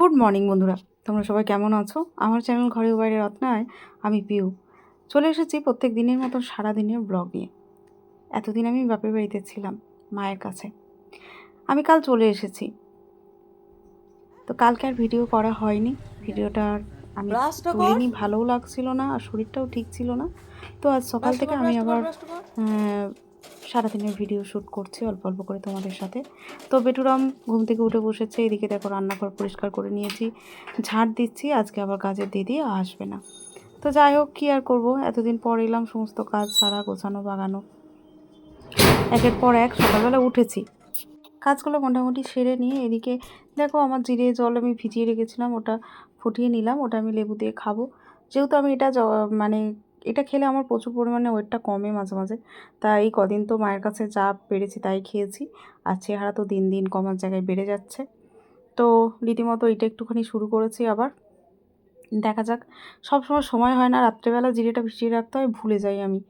Good morning বন্ধুরা। তোমরা সবাই কেমন আছো? আমার চ্যানেল ঘরে ও বাইরে রত্নায় আমি পিউ। চলে এসেছি প্রত্যেক দিনের মতো সারা দিনের ব্লগ নিয়ে। এতদিন আমি বাপের বাড়িতে ছিলাম মায়ের কাছে। আমি কাল চলে এসেছি। তো কালকে আর ভিডিও করা হয়নি। ভিডিওটা আমি তুলিনি ভালোও লাগছিল না আর শরীরটাও ঠিক ছিল না। তো আজ সকাল থেকে আমি আবার সারাদিনের ভিডিও শ্যুট করছি, অল্প অল্প করে তোমাদের সাথে। তো বেটুরাম ঘুম থেকে উঠে বসেছে, এদিকে দেখো রান্নাঘর পরিষ্কার করে নিয়েছি। ঝাড় দিচ্ছি, আজকে আবার কাজের দিদি আসবে না। তো যাই হোক, কী আর করব? এতদিন পর এলাম, সমস্ত কাজ সারা গোছানো, বাগানো। একের পর এক সকালবেলা উঠেছি। কাজগুলো মোটামুটি সেরে নিয়ে এদিকে দেখো আমার জিরে জল আমি ভিজিয়ে রেখেছিলাম, ওটা ফুটিয়ে নিলাম, ওটা আমি লেবু দিয়ে খাব। যেহেতু আমি এটা মানে এটা খেলে আমার প্রচুর পরিমাণে ওয়েটটা কমে মাঝে মাঝে। তাই কদিন তো মায়ের কাছে যা পেরেছি তাই খেয়েছি। আর চেহারা তো দিন দিন কমার জায়গায় বেড়ে যাচ্ছে। তো রীতিমতো এটা একটুখানি শুরু করেছি আবার। দেখা যাক। সব সময় সময় হয় না, রাত্রেবেলা জিরেটা ভিজিয়ে রাখতে হয়, ভুলে যাই আমি।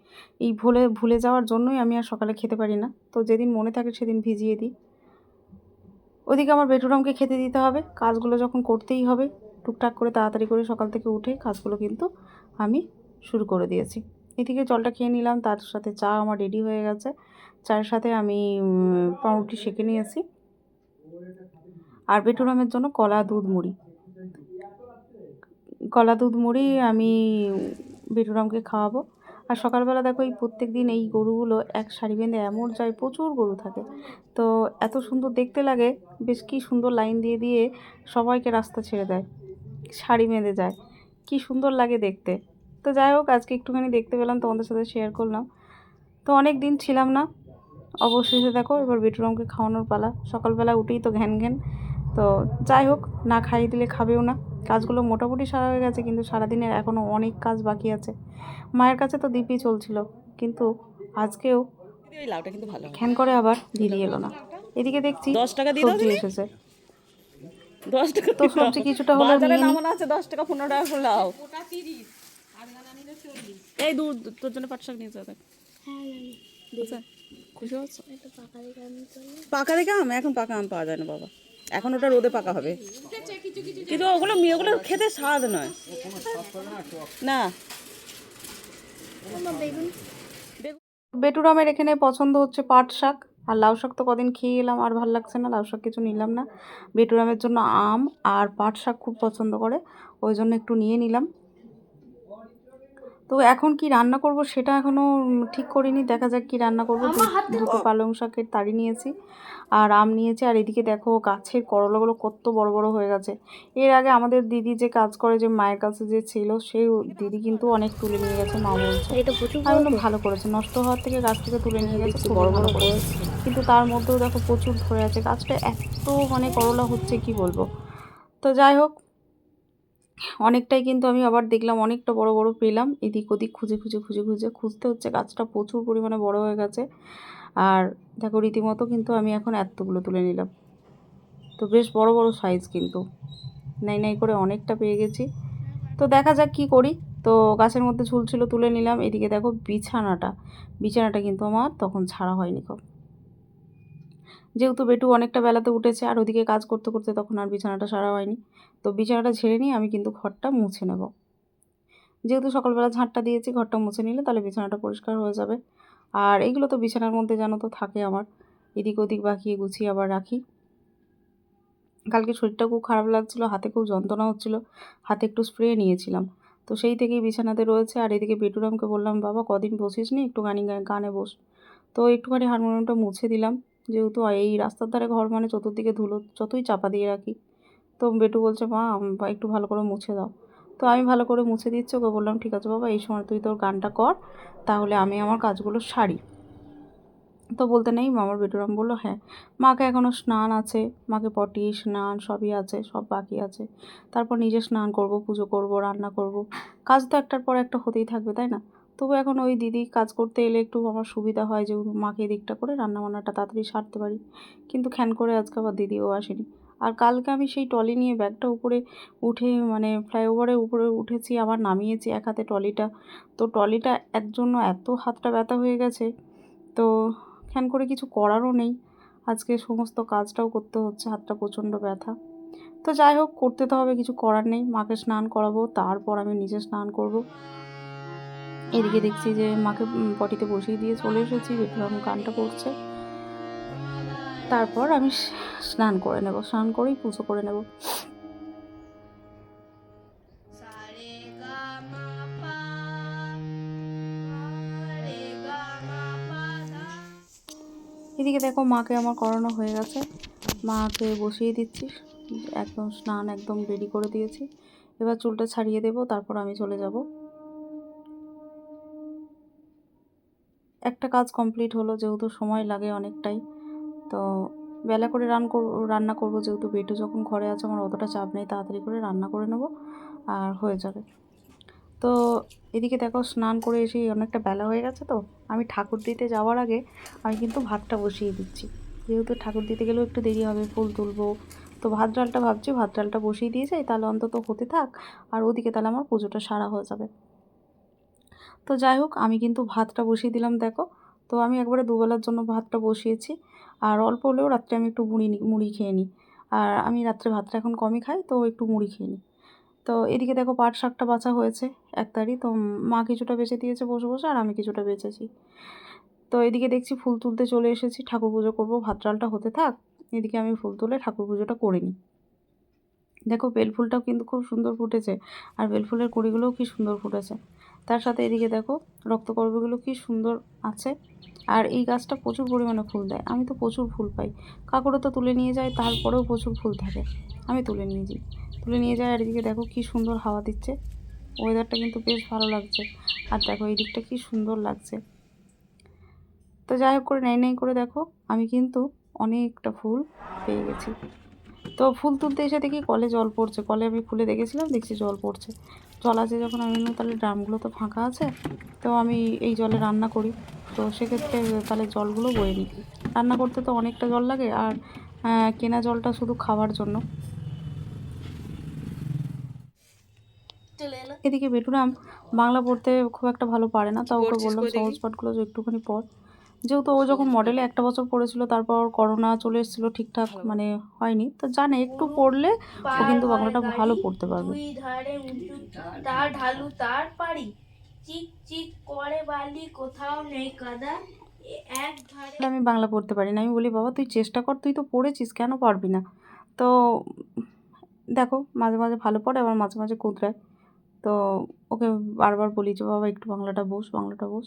এই ভুলে ভুলে যাওয়ার জন্যই আমি আর সকালে খেতে পারি না। তো যেদিন মনে থাকে সেদিন ভিজিয়ে দিই। ওদিকে আমার বেটুরামকে খেতে দিতে হবে। কাজগুলো যখন করতেই হবে, টুকটাক করে তাড়াতাড়ি করে সকাল থেকে উঠে কাজগুলো কিন্তু আমি শুরু করে দিয়েছি। এদিকে জলটা খেয়ে নিলাম, তার সাথে চা আমার রেডি হয়ে গেছে। চায়ের সাথে আমি পাউরুটি সেঁকে নিয়েছি। আর বেটুরামের জন্য কলা, দুধ, মুড়ি। কলা, দুধ, মুড়ি আমি বেটুরামকে খাওয়াবো। আর সকালবেলা দেখো এই প্রত্যেক দিন এই গরুগুলো এক সারি বেঁধে এমন যায়, প্রচুর গরু থাকে। তো এত সুন্দর দেখতে লাগে, বেশ কি সুন্দর লাইন দিয়ে দিয়ে সবাইকে রাস্তা ছেড়ে দেয় শাড়ি বেঁধে যায়। কি সুন্দর লাগে দেখতে। তো যাই হোক আজকে একটুখানি দেখতে পেলাম তোমাদের সাথে শেয়ার করলাম। তো অনেক দিন ছিলাম না। অবশেষে দেখো এবার বেটুরামকে খাওয়ানোর পালা। সকালবেলা উঠেই তো ঘ্যান ঘ্যান। তো যাই হোক না খাইয়ে দিলে খাবেও না। কাজগুলো মোটামুটি সারা হয়ে গেছে কিন্তু সারাদিনের এখনও অনেক কাজ বাকি আছে। মায়ের কাছে তো দিব্যি চলছিল কিন্তু আজকেও এই লাউটা কিন্তু ভালো খ্যান করে আবার দিদি এলো না। এদিকে দেখছি দশ টাকা দিয়ে দাও সবজি এসেছে। দশ টাকা তো সবজি কিছুটা নিয়ে আছে দশ টাকা পনেরো টাকা করে এই দূর তোর জন্য পাট শাক নিয়ে যাবে? খুশি হচ্ছ পাকা দেখে আম এখন পাকা আম পাওয়া যায় না বাবা। এখন ওটা রোদে পাকা হবে। কিন্তু ওগুলো ওগুলো খেতে স্বাদ নয়। না। বেটুরামের এখানে পছন্দ হচ্ছে পাট শাক। আর লাউ শাক তো কদিন খেয়ে এলাম আর ভালো লাগছে না লাউ শাক কিছু নিলাম না। বেটুরামের জন্য আম আর পাট শাক খুব পছন্দ করে ওই জন্য একটু নিয়ে নিলাম। তো এখন কি রান্না করব সেটা এখনও ঠিক করিনি। দেখা যাক কি রান্না করব। দুটো পালং শাকের তাড়ি নিয়েছি আর আম নিয়েছি। আর এদিকে দেখো গাছের করলাগুলো কত বড় বড় হয়ে গেছে। এর আগে আমাদের দিদি যে কাজ করে যে মায়ের কাছে যে ছিল সেই দিদি কিন্তু অনেক তুলে নিয়ে গেছে মা বলছে। এটা প্রচুর আমি ভালো করেছে। নষ্ট হওয়ার থেকে গাছ থেকে তুলে নিয়ে গেছে খুব বড় বড় করেছে। কিন্তু তার মধ্যেও দেখো প্রচুর ধরে আছে। গাছটা এত মানে করলা হচ্ছে কি বলব? তো যাই হোক অনেকটাই কিন্তু আমি আবার দেখলাম অনেকটা বড় বড় পেলাম। এদিক ওদিক খুঁজে খুঁজে খুঁজে খুঁজে। খুঁজতে হচ্ছে গাছটা প্রচুর পরিমাণে বড় হয়ে গেছে। আর দেখো রীতিমতো কিন্তু আমি এখন এতগুলো তুলে নিলাম। তো বেশ বড় বড় সাইজ কিন্তু। নাই নাই করে অনেকটা পেয়ে গেছি। তো দেখা যাক কি করি। তো গাছের মধ্যে ঝুলছিল তুলে নিলাম। এদিকে দেখো বিছানাটা। বিছানাটা কিন্তু আমার তখন ছাড়া হয়নি খুব যেহেতু বেটু অনেকটা বেলাতে উঠেছে আর ওদিকে কাজ করতে করতে তখন আর বিছানাটা সারা হয়নি। তো বিছানাটা ঝেড়ে নিয়ে আমি কিন্তু ঘরটা মুছে নেব। যেহেতু সকালবেলা ঝাঁটটা দিয়েছি, ঘরটা মুছে নিলে তাহলে বিছানাটা পরিষ্কার হয়ে যাবে। আর এগুলো তো বিছানার মধ্যে জানো তো থাকে আমার। এদিক ওদিক বাকিয়ে গুছিয়ে আবার রাখি। কালকে শরীরটা খুব খারাপ লাগছিল, হাতে খুব যন্ত্রণা হচ্ছিল, হাতে একটু স্প্রে নিয়েছিলাম। তো সেই থেকেই বিছানাতে রয়েছে আর এদিকে বেটুরামকে বললাম, বাবা, কদিন বসিস নি একটু গানি গানে বস। তো একটুখানি হারমোনিয়ামটা মুছে দিলাম। যেহেতু এই রাস্তার ধারে ঘর মানে চতুর্দিকে ধুলো, যতই চাপা দিয়ে রাখি। তো বেটু বলছে, মা একটু ভালো করে মুছে দাও। তো আমি ভালো করে মুছে দিচ্ছি, ওকে বললাম, ঠিক আছে বাবা, এই সময় তুই তোর গানটা কর, তাহলে আমি আমার কাজগুলো সারি। তো বলতে নেই, আমার বেটুরাম বলল হ্যাঁ। মাকে এখনও স্নান আছে, মাকে পটি, স্নান সবই আছে, সব বাকি আছে। তারপর নিজে স্নান করব, পুজো করব, রান্না করব। কাজ তো একটার পর একটা হতেই থাকবে, তাই না? তবু এখন ওই দিদি কাজ করতে এলে একটু আমার সুবিধা হয় যে মাকে এদিকটা করে রান্না বান্নাটা তাড়াতাড়ি সারতে পারি। কিন্তু খ্যান করে আজকে আবার দিদিও আসেনি। আর কালকে আমি সেই টলি নিয়ে ব্যাগটা উপরে উঠে মানে ফ্লাইওভারের উপরে উঠেছি, আবার নামিয়েছি এক হাতে টলিটা তো টলিটা এর জন্য এত হাতটা ব্যথা হয়ে গেছে, তো খ্যান করে কিছু করারও নেই। আজকে সমস্ত কাজটাও করতে হচ্ছে, হাতটা প্রচণ্ড ব্যথা। তো যাই হোক, করতে তো হবে, কিছু করার নেই। মাকে স্নান করাবো, তারপর আমি নিজে স্নান করব। এদিকে দেখছি যে মাকে পটিতে বসিয়ে দিয়ে চলে এসেছি বেটুরাম গানটা করছে। তারপর আমি স্নান করে নেব, স্নান করেই পুজো করে নেব। এদিকে দেখো মাকে আমার করানো হয়ে গেছে। মাকে বসিয়ে দিচ্ছি, একদম স্নান একদম রেডি করে দিয়েছি। এবার চুলটা ছাড়িয়ে দেবো, তারপর আমি চলে যাব। একটা কাজ কমপ্লিট হলো, যেহেতু সময় লাগে অনেকটাই। তো বেলা করে রান রান্না করব, যেহেতু বেটু যখন ঘরে আছে, আমার অতটা চাপ নেই, তাড়াতাড়ি করে রান্না করে নেব আর হয়ে যাবে। তো এদিকে দেখো, স্নান করে এসে অনেকটা বেলা হয়ে গেছে তো। আমি ঠাকুর দিতে যাওয়ার আগে আমি কিন্তু ভাতটা বসিয়ে দিচ্ছি। যেহেতু ঠাকুর দিতে গেলেও একটু দেরি হবে, ফুল তুলবো। তো ভাত ডালটা ভাবছি, ভাত ডালটা বসিয়ে দিয়ে যাই, তাহলে অন্তত হতে থাক। আর ওদিকে তাহলে আমার পুজোটা সারা হয়ে যাবে। তো যাই হোক, আমি কিন্তু ভাতটা বসিয়ে দিলাম, দেখো। তো আমি একবারে দুবেলার জন্য ভাতটা বসিয়েছি। আর অল্প হলেও রাত্রে আমি একটু মুড়ি মুড়ি খেয়ে নিই। আর আমি রাত্রে ভাতটা এখন কমই খাই, তো একটু মুড়ি খেয়ে নিই। তো এদিকে দেখো পাট শাকটা বাছা হয়েছে এক তারি। তো মা কিছুটা বেঁচে দিয়েছে বসে বসে, আর আমি কিছুটা বেঁচেছি। তো এদিকে দেখছি ফুল তুলতে চলে এসেছি, ঠাকুর পুজো করব, ভাত ডালটা হতে থাক। এদিকে আমি ফুল তুলে ঠাকুর পুজোটা করে নিই। দেখো বেলফুলটাও কিন্তু খুব সুন্দর ফুটেছে। আর বেলফুলের কুড়িগুলোও কি সুন্দর ফুটেছে। তার সাথে এদিকে দেখো রক্তকর্বগুলো কি সুন্দর আছে। আর এই গাছটা প্রচুর পরিমাণে ফুল দেয়। আমি তো প্রচুর ফুল পাই। কাকুরও তো তুলে নিয়ে যায়, তারপরেও প্রচুর ফুল থাকে। আমি তুলে নিয়ে যাই। তুলে নিয়ে যাই আর এদিকে দেখো কি সুন্দর হাওয়া দিচ্ছে। ওয়েদারটা কিন্তু বেশ ভালো লাগছে। আর দেখো এই দিকটা কি সুন্দর লাগছে। তো যাই হোক করে, নেই নেই করে দেখো, আমি কিন্তু অনেকটা ফুল পেয়ে গেছি। তো ফুল তুলতে এসে দেখি কলে জল পড়ছে। কলে আমি খুলে দেখেছিলাম দেখছি জল পড়ছে। জল আছে যখন আমি তাহলে ড্রামগুলো তো ফাঁকা আছে তো আমি এই জলে রান্না করি। তো সেক্ষেত্রে তাহলে জলগুলো বয়ে নিই। রান্না করতে তো অনেকটা জল লাগে আর কেনা জলটা শুধু খাওয়ার জন্য। এদিকে বেটুরাম বাংলা পড়তে খুব একটা ভালো পারে না তাও ওকে বললাম সহজ পাঠগুলো একটুখানি পড়। যেহেতু ও যখন মডেলে একটা বছর পড়েছিল তারপর করোনা চলে এসেছিল ঠিকঠাক মানে হয়নি। তো জানে একটু পড়লে ও কিন্তু বাংলাটা ভালো পড়তে পারবে। তার ঢালু তার পারি চিক চিক করে বালি কোথাও নেই কাদা। আমি বাংলা পড়তে পারি না। আমি বলি বাবা তুই চেষ্টা কর তুই তো পড়েছিস কেন পারবি না? তো দেখো মাঝে মাঝে ভালো পড়ে আবার মাঝে মাঝে কুদরায় তো ওকে বারবার বলি যে বাবা একটু বাংলাটা বস বাংলাটা বস।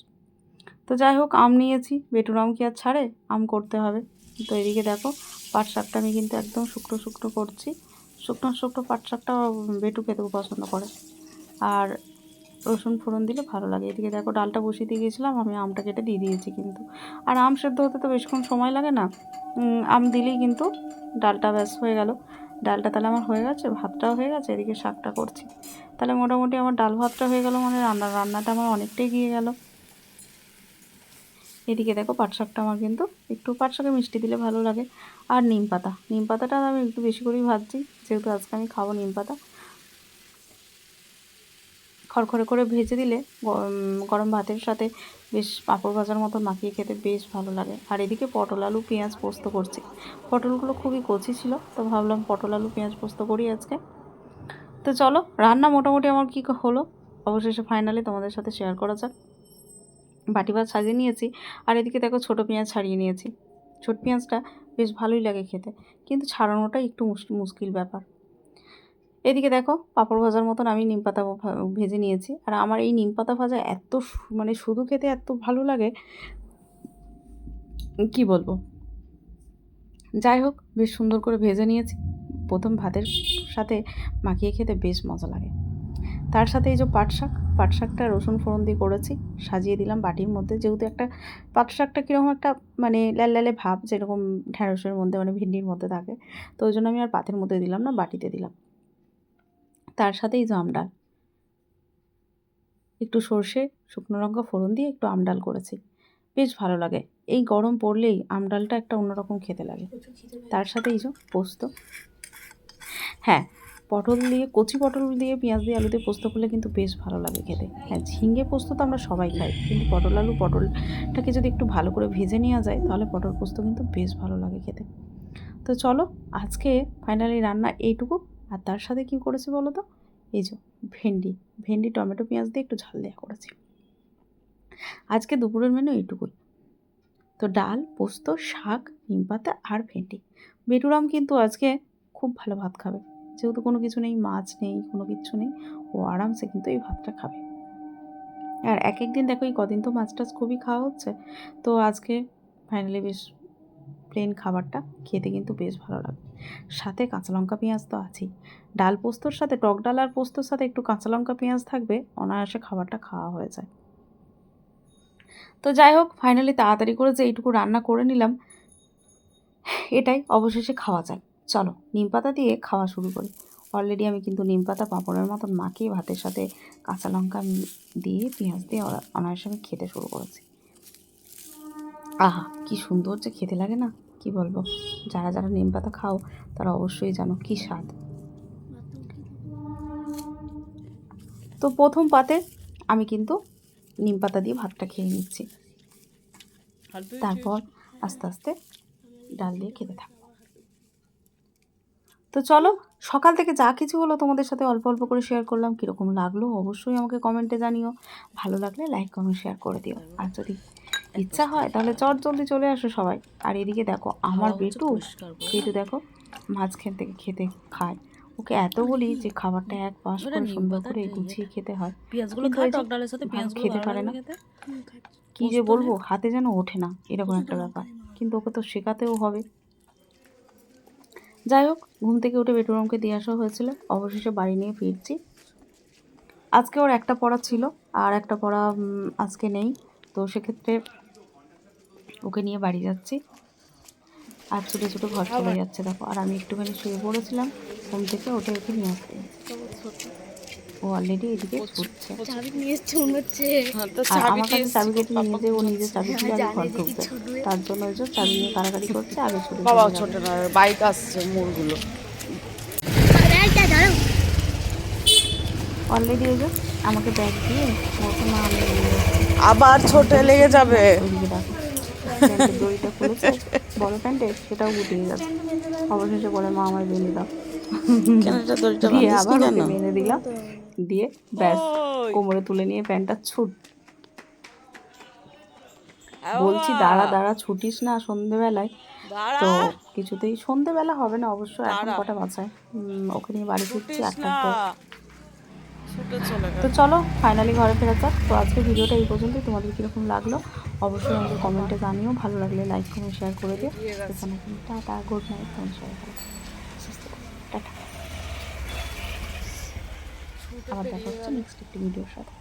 তো যাই হোক, আম নিয়েছি। বেটুর আম কি আর ছাড়ে? আম করতে হবে। তো এদিকে দেখো, পাট শাকটা আমি কিন্তু একদম শুকনো শুকনো করছি। শুকনো শুকনো পাট শাকটা বেটু খেতেও পছন্দ করে। আর রসুন ফোড়ন দিলে ভালো লাগে। এদিকে দেখো, ডালটা বসিয়ে দিয়ে গেছিলাম আমি আমটা কেটে দিয়ে দিয়েছি কিন্তু। আর আম সেদ্ধ হতে তো বেশিক্ষণ সময় লাগে না। আম দিলেই কিন্তু ডালটা ব্যাস হয়ে গেল। ডালটা তাহলে আমার হয়ে গেছে, ভাতটাও হয়ে গেছে, এদিকে শাকটা করছি। তাহলে মোটামুটি আমার ডাল ভাতটা হয়ে গেল মানে রান্না রান্নাটা আমার অনেকটাই গিয়ে গেল। এদিকে দেখো পাট শাকটা আমার কিন্তু একটু পাট শাকে মিষ্টি দিলে ভালো লাগে। আর নিম পাতা। নিম পাতাটা আমি একটু বেশি করেই ভাজছি, যেহেতু আজকে আমি খাব নিম পাতা। খড়খড়ে করে ভেজে দিলে গরম- গরম ভাতের সাথে বেশ পাঁপড় ভাজার মতো মাখিয়ে খেতে বেশ ভালো লাগে। আর এদিকে পটল আলু, পেঁয়াজ পোস্ত করছি। পটলগুলো খুবই কচি ছিল, তো ভাবলাম পটল আলু, পেঁয়াজ পোস্ত করি আজকে। তো চলো, রান্না মোটামুটি আমার কী হলো? অবশেষে ফাইনালি তোমাদের সাথে শেয়ার করা যাক। বাটি ভাত সাজিয়ে নিয়েছি আর এদিকে দেখো ছোটো পেঁয়াজ ছাড়িয়ে নিয়েছি। ছোট পেঁয়াজটা বেশ ভালোই লাগে খেতে, কিন্তু ছাড়ানোটা একটু মুশ- মুশকিল ব্যাপার। এদিকে দেখো পাঁপড় ভাজার মতন আমি নিম পাতা ভেজে নিয়েছি আর আমার এই নিম পাতা ভাজা এত মানে শুধু খেতে এত ভালো লাগে, কি বলব? যাই হোক, বেশ সুন্দর করে ভেজে নিয়েছি। প্রথম ভাতের সাথে মাখিয়ে খেতে বেশ মজা লাগে। তার সাথে এই যে পাট শাক পাট শাকটা রসুন ফোড়ন দিয়ে করেছি সাজিয়ে দিলাম বাটির মধ্যে। যেহেতু একটা পাট শাকটা কীরকম একটা মানে লাল লালে ভাব যেরকম ঢ্যাঁড়সের মধ্যে মানে ভিন্ডির মধ্যে থাকে তো ওই জন্য আমি আর পাতের মধ্যে দিলাম না বাটিতে দিলাম। তার সাথে এই যে আমডাল একটু সর্ষে শুকনো লঙ্কা ফোড়ন দিয়ে একটু আমডাল করেছি। বেশ ভালো লাগে। এই গরম পড়লেই আমডালটা একটা অন্যরকম খেতে লাগে। তার সাথে এই যে পোস্ত। হ্যাঁ পটল দিয়ে, কচি পটল দিয়ে পেঁয়াজ দিয়ে আলু দিয়ে পোস্ত করলে কিন্তু বেশ ভালো লাগে খেতে। হ্যাঁ ঝিঙে পোস্ত তো আমরা সবাই খাই, কিন্তু পটল আলু, পটলটাকে যদি একটু ভালো করে ভেজে নেওয়া যায়, তাহলে পটল পোস্ত কিন্তু বেশ ভালো লাগে খেতে। তো চলো, আজকে ফাইনালি রান্না এইটুকু। আর তার সাথে কি করেছি বলো তো? এই যে ভেন্ডি ভেন্ডি, টমেটো, পেঁয়াজ দিয়ে একটু ঝাল দেওয়া করেছি। আজকে দুপুরের মেনু এইটুকুই। তো ডাল, পোস্ত, শাক, নিম পাতা আর ভেন্ডি। বেটুরাম কিন্তু আজকে খুব ভালো ভাত খাবে। যেহেতু কোনো কিছু নেই, মাছ নেই, কোনো কিছু নেই, ও আরামসে কিন্তু এই ভাতটা খাবে। আর এক এক দিন দেখো এই কদিন তো মাছ টাছ খুবই খাওয়া হচ্ছে, তো আজকে ফাইনালি বেশ প্লেন খাবারটা খেতে কিন্তু বেশ ভালো লাগে সাথে কাঁচা লঙ্কা পেঁয়াজ তো আছেই। ডাল পোস্তর সাথে, টক ডাল আর পোস্তর সাথে একটু কাঁচা লঙ্কা পেঁয়াজ থাকবে, অনায়াসে খাবারটা খাওয়া হয়ে যায়। তো যাই হোক ফাইনালি তাড়াতাড়ি করে যে এইটুকু রান্না করে নিলাম, এটাই অবশেষে খাওয়া যায় চলো নিম পাতা দিয়ে খাওয়া শুরু করি। অলরেডি আমি কিন্তু নিম পাতা পাঁপড়ের মতন মাখিয়ে ভাতের সাথে কাঁচা লঙ্কা দিয়ে পেঁয়াজ দিয়ে অনায়াসে আমি খেতে শুরু করেছি। আহা কি সুন্দর যে খেতে লাগে না কি বলব? যারা যারা নিম পাতা খাও তারা অবশ্যই জানো কি স্বাদ। তো প্রথম পাতে আমি কিন্তু নিম পাতা দিয়ে ভাতটা খেয়ে নিচ্ছি। তারপর আস্তে আস্তে ডাল দিয়ে খেতে থাকব তো চলো সকাল থেকে যা কিছু হলো তোমাদের সাথে অল্প অল্প করে শেয়ার করলাম কীরকম লাগল অবশ্যই আমাকে কমেন্টে জানিও। ভালো লাগলে লাইক কমেন্ট শেয়ার করে দিও। আর যদি ইচ্ছা হয় তাহলে চট জলদি চলে আসো সবাই। আর এদিকে দেখো আমার বেটু বেটু দেখো মাঝখান থেকে খেতে খায়। ওকে এত বলি যে খাবারটা এক পাশ করে সুন্দর করে গুছিয়ে খেতে। হয়। খেতে পারে না। কি যে বলব হাতে যেন ওঠে না এরকম একটা ব্যাপার। কিন্তু ওকে তো শেখাতেও হবে। যাই হোক ঘুম থেকে উঠে বেটুরামকে দিয়ে আসা হয়েছিল। অবশেষে বাড়ি নিয়ে ফিরছি। আজকে ওর একটা পড়া ছিল আর একটা পড়া আজকে নেই। তো সেক্ষেত্রে ওকে নিয়ে বাড়ি যাচ্ছি। আর ছুটে ছুটে ঘর চলে যাচ্ছে দেখো। আর আমি একটুখানি শুয়ে পড়েছিলাম ঘুম থেকে ওটা ওকে নিয়ে আসতে। ও অলরেডি এদিকে ছুটছে চাবি নিয়ে হ্যাঁ, আর চাবি আমার কাছে চাবি কেটে নিয়ে যে ও নিজে চাবি দিয়ে আগে ঘর তার জন্য ওই যে চাবি নিয়ে কারাকারি করছে আগে ছুটে বাবা ছোট যাবে। না বাইক আসছে মোড়গুলো অলরেডি ওই যে আমাকে ব্যাগ দিয়ে মা আমি আবার ছোট লেগে যাবে। দড়িটা খুলেছে বড় প্যান্টে সেটাও গুটিয়ে যাচ্ছে অবশেষে বলে মা আমার বেঁধে দাও। কেন এটা দড়িটা দিয়ে আবার বেঁধে দিলাম। দিয়ে ব্যাস কোমরে তুলে নিয়ে প্যান্টটা ছুট। বলছি দাঁড়া দাঁড়া ছুটিস না সন্ধেবেলায়। তো কিছুতেই সন্ধেবেলা হবে না অবশ্য এখন কটা বাঁচায় ওকে নিয়ে বাড়ি ফিরছি একটা পর। তো চলো ফাইনালি ঘরে ফেরা যাক। তো আজকে ভিডিওটা এই পর্যন্তই। তোমাদের কীরকম লাগল? অবশ্যই আমাকে কমেন্টে জানিও। ভালো লাগলে লাইক কমেন্ট শেয়ার করে দিও। টাটা গুড নাইট থেকো। টাটা। আবার দেখা হচ্ছে নেক্সট একটি ভিডিওর সাথে।